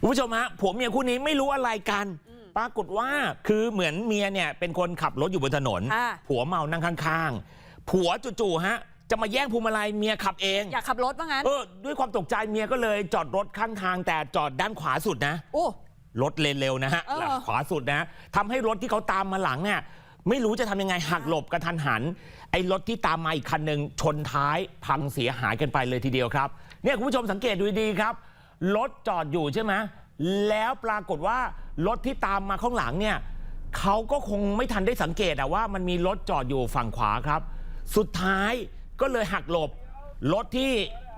คุณผู้ชมฮะผัวเมียคู่นี้ไม่รู้อะไรกัน ปรากฏว่าคือเหมือนเมียเนี่ยเป็นคนขับรถอยู่บนถนนค่ะผัวเมานั่งข้างๆ ผัวจู่ๆฮะ จะมาแย่งพวงมาลัยเมียขับเอง อยากขับรถว่างั้น เออ ด้วยความตกใจเมียก็เลยจอดรถข้างทางแต่จอดด้านขวาสุดนะ โอ้ รถเลนเร็วนะฮะเออขวาสุดนะทำให้รถที่เขาตามมาหลังเนี่ยไม่รู้จะทำยังไงหักหลบกระทันหัน ไอ้รถที่ตามมาอีกคันหนึ่งชนท้ายพังเสียหายกันไปเลยทีเดียวครับ เนี่ยคุณผู้ชมสังเกตดูดีๆครับ รถจอดอยู่ใช่ไหมแล้วปรากฏว่ารถที่ตามมาข้างหลังเนี่ยเขาก็คงไม่ทันได้สังเกตอะว่ามันมีรถจอดอยู่ฝั่งขวาครับ สุดท้ายก็เลยหักหลบรถที่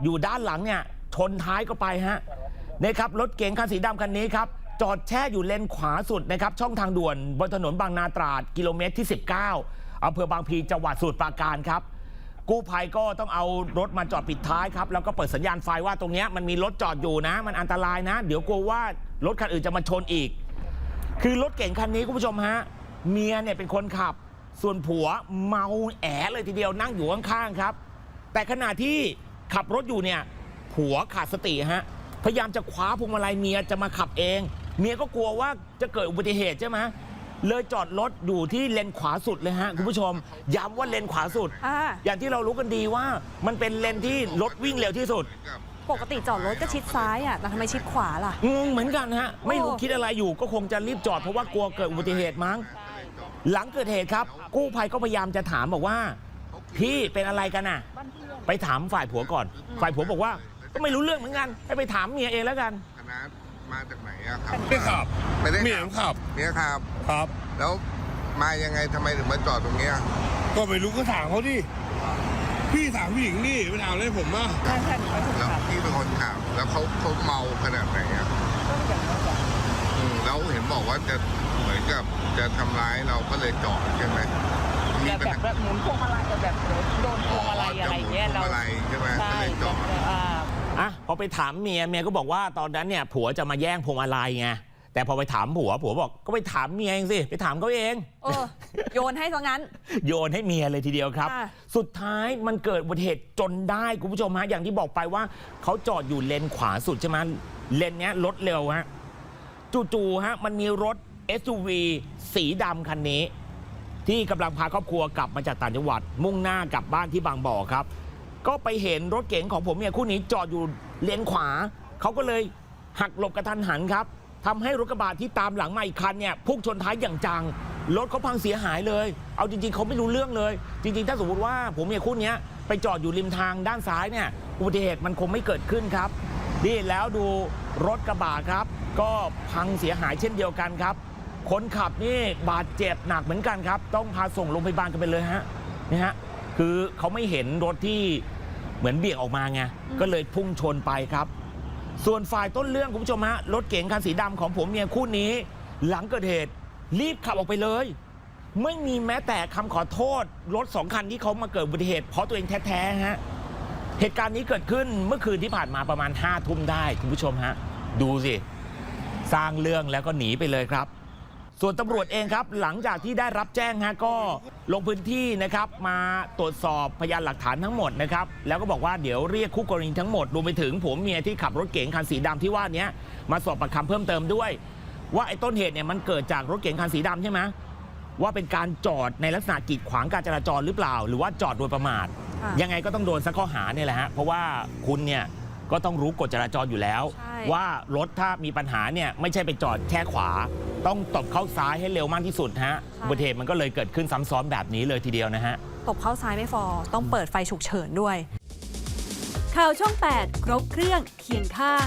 อยู่ด้านหลังเนี่ยชนท้ายก็ไปฮะนะครับรถเก๋งคันสีดำคันนี้ครับจอดแช่อยู่เลนขวาสุดนะครับช่องทางด่วนบนถนนบางนาตราดกิโลเมตรที่ 19อำเภอบางพลีจังหวัดสมุทรปราการครับ กู้ภัยก็ต้องเอารถมาจอดปิดท้ายครับ แล้วก็เปิดสัญญาณไฟว่าตรงนี้มันมีรถจอดอยู่นะ มันอันตรายนะ เดี๋ยวกลัวว่ารถคันอื่นจะมาชนอีก คือรถเก๋งคันนี้คุณผู้ชมฮะ เมียเนี่ยเป็นคนขับ ส่วนผัวเมาแอเลยทีเดียวนั่งอยู่ข้างๆครับ แต่ขณะที่ขับรถอยู่เนี่ย ผัวขาดสติฮะ พยายามจะคว้าพวงมาลัยเมียจะมาขับเอง เมียก็กลัวว่าจะเกิดอุบัติเหตุใช่ไหม เลยจอดรถอยู่ที่เลนขวาสุดเลยฮะคุณผู้ชม ย้ำว่าเลนขวาสุด อ่าอย่างที่เรารู้กันดีว่ามันเป็นเลนที่รถวิ่งเร็วที่สุด ปกติจอดรถก็ชิดซ้ายอะแต่ทำไมชิดขวาล่ะ งงเหมือนกันฮะ ไม่รู้โอ้คิดอะไรอยู่ก็คงจะรีบจอดเพราะว่ากลัวเกิดอุบัติเหตุมั้ง หลังเกิดเหตุครับ กู้ภัยก็พยายามจะถามบอกว่า พี่เป็นอะไรกันน่ะ ไปถามฝ่ายผัวก่อน ฝ่ายผัวบอกว่า ก็ไม่รู้เรื่องเหมือนกันให้ไปถามเมียเองแล้วกันคณะ มาจากไหนอะครับไม่ขับไม่ได้เมียผมขับเนี่ยครับ ครับ แล้วมายังไงทำไมถึงมาจอดตรงเนี้ยก็ไม่รู้ก็ถามเขาดิพี่ถามผู้หญิงนี่ไปถามอะไรผมอะแล้วพี่เป็นคนขับแล้วเขาเขาเมาขนาดไหนอะอืมแล้วเห็นบอกว่าจะเหมือนกับจะทำร้ายเราก็เลยจอดใช่ไหมมีแบบปัญแบบหาแบบหมุนพวงมาลัยแบบแบบโดนพวงมาลัยอะไรอย่างเงี้ยจะหมุนพวเรางมาลัยใช่ไหม ใช่ ก็เลยจอด อ่า อะพอไปถามเมียเมียก็บอกว่าตอนนั้นเนี่ยผัวจะมาแย่งพวงมาลัยไงแต่พอไปถามผัวผัวบอกก็ไปถามเมียเองสิไปถามเขาเองเออโยนให้ซะงั้น โยนให้เมียเลยทีเดียวครับ ค่ะ สุดท้ายมันเกิดอุบัติเหตุจนได้คุณผู้ชมฮะอย่างที่บอกไปว่าเขาจอดอยู่เลนขวาสุดใช่ไหมเลนเนี้ยรถเร็วฮะจู่ๆฮะมันมีรถ SUV สีดำคันนี้ ที่กำลังพาครอบครัวกลับมาจากต่างจังหวัด มุ่งหน้ากลับบ้านที่บางบ่อครับ ก็ไปเห็นรถเก๋งของผมเนี่ยคู่นี้จอดอยู่ เลนขวาเขาก็เลยหักหลบกระทันหันครับทำให้รถกระบะที่ตามหลังมาอีกคันเนี่ยพุ่งชนท้ายอย่างจังรถเขาพังเสียหายเลย เอาจริง ๆเขาไม่รู้เรื่องเลย จริง ๆ ถ้าสมมติว่าผมเนี่ยคู่เนี้ยไปจอดอยู่ริมทางด้านซ้ายเนี่ยอุบัติเหตุมันคงไม่เกิดขึ้นครับนี่แล้วดูรถกระบะครับ ก็พังเสียหายเช่นเดียวกันครับ คนขับนี่บาดเจ็บหนักเหมือนกันครับ ต้องพาส่งโรงพยาบาลกันไปเลยฮะนี่ฮะคือเขาไม่เห็นรถที่ เหมือนเบี่ยงออกมาไงก็เลยพุ่งชนไปครับ ส่วนฝ่ายต้นเรื่องคุณผู้ชมฮะรถเก๋งคันสีดำของผมเมียคู่นี้ หลังเกิดเหตุรีบขับออกไปเลย ไม่มีแม้แต่คำขอโทษ รถสองคันที่เขามาเกิดอุบัติเหตุเพราะตัวเองแท้ๆฮะเหตุการณ์นี้เกิดขึ้นเมื่อคืนที่ผ่านมาประมาณ5้าทุ่มได้คุณผู้ชมฮะดูสิ สร้างเรื่องแล้วก็หนีไปเลยครับ ส่วนตำรวจเองครับ หลังจากที่ได้รับแจ้งฮะก็ลงพื้นที่นะครับ มาตรวจสอบพยานหลักฐานทั้งหมดนะครับ แล้วก็บอกว่าเดี๋ยวเรียกคู่กรณีทั้งหมดรวมไปถึงผัวเมียที่ขับรถเก๋งคันสีดำที่ว่าเนี้ยมาสอบปากคำเพิ่มเติมด้วย ว่าไอ้ต้นเหตุเนี่ยมันเกิดจากรถเก๋งคันสีดำใช่ไหมว่าเป็นการจอดในลักษณะกีดขวางการจราจรหรือเปล่า หรือว่าจอดโดยประมาทค่ะยังไงก็ต้องโดนสักข้อหาเนี่ยแหละฮะเพราะว่าคุณเนี่ย ก็ต้องรู้กฎจราจรอยู่แล้วใช่ว่ารถถ้ามีปัญหาเนี่ยไม่ใช่ไปจอดแค่ขวา ต้องตบเข้าซ้ายให้เร็วมากที่สุดฮะอุบัติเหตุมันก็เลยเกิดขึ้นซ้ำซ้อนแบบนี้เลยทีเดียวนะฮะตบเข้าซ้ายไม่ฟอต้องเปิดไฟฉุกเฉินด้วย ข่าวช่อง 8 ครบเครื่องเคียงข้าง